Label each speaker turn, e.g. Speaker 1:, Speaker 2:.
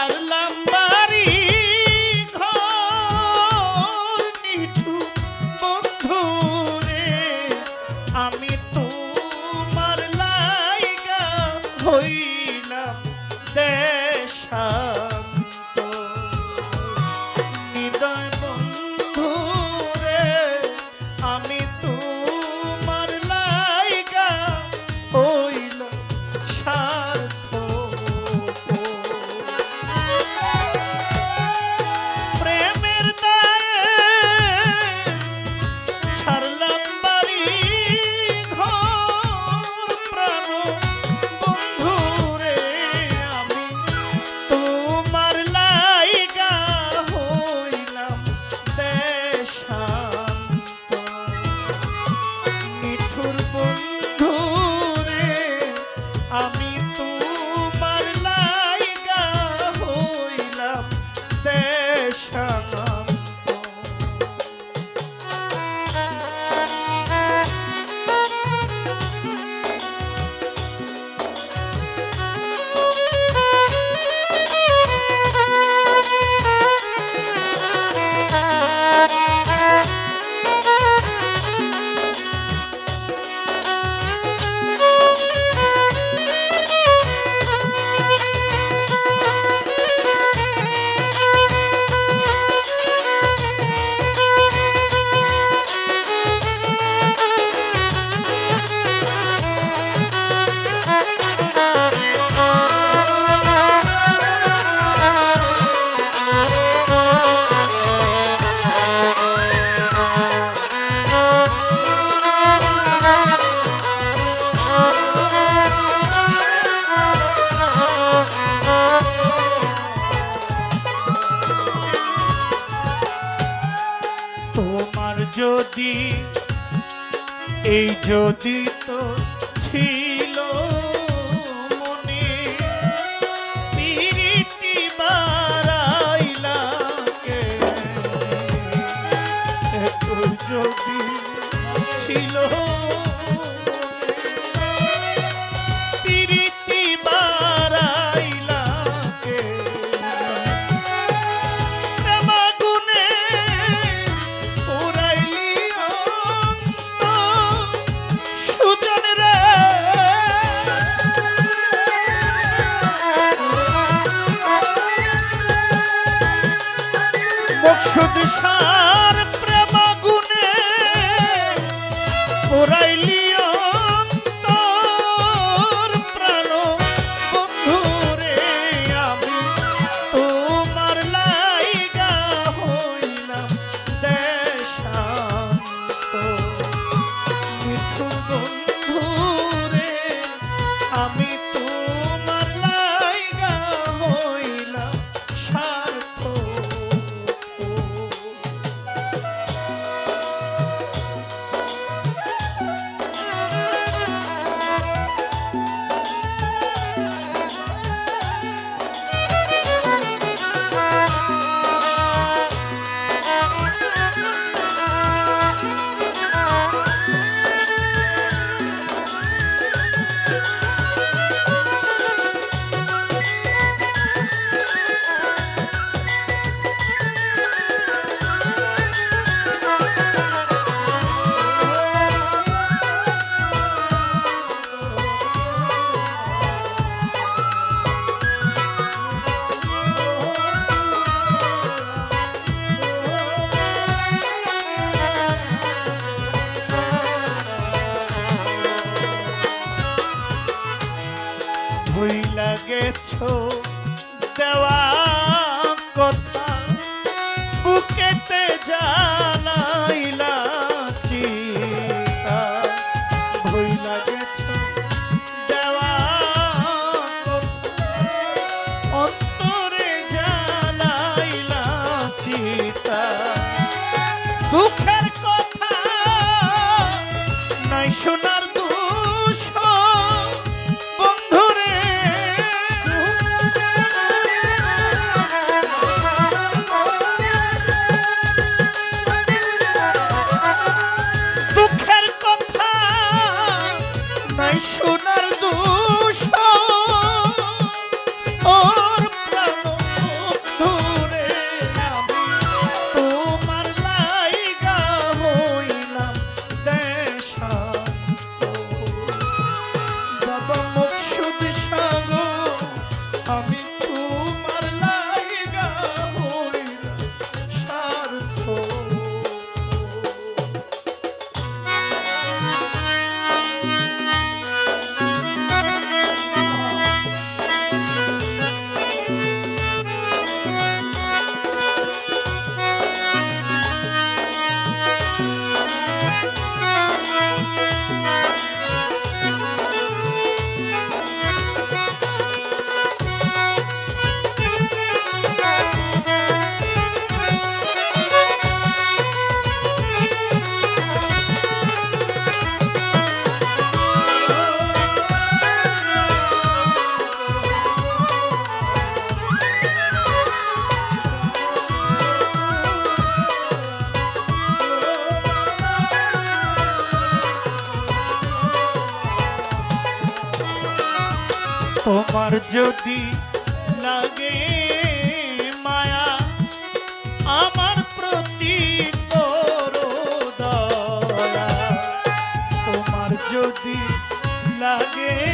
Speaker 1: পারলাম যদি তো ছিল বুকেতে জ্বালাইলা যদি লাগে মায়া আমার প্রতি তোমার যদি লাগে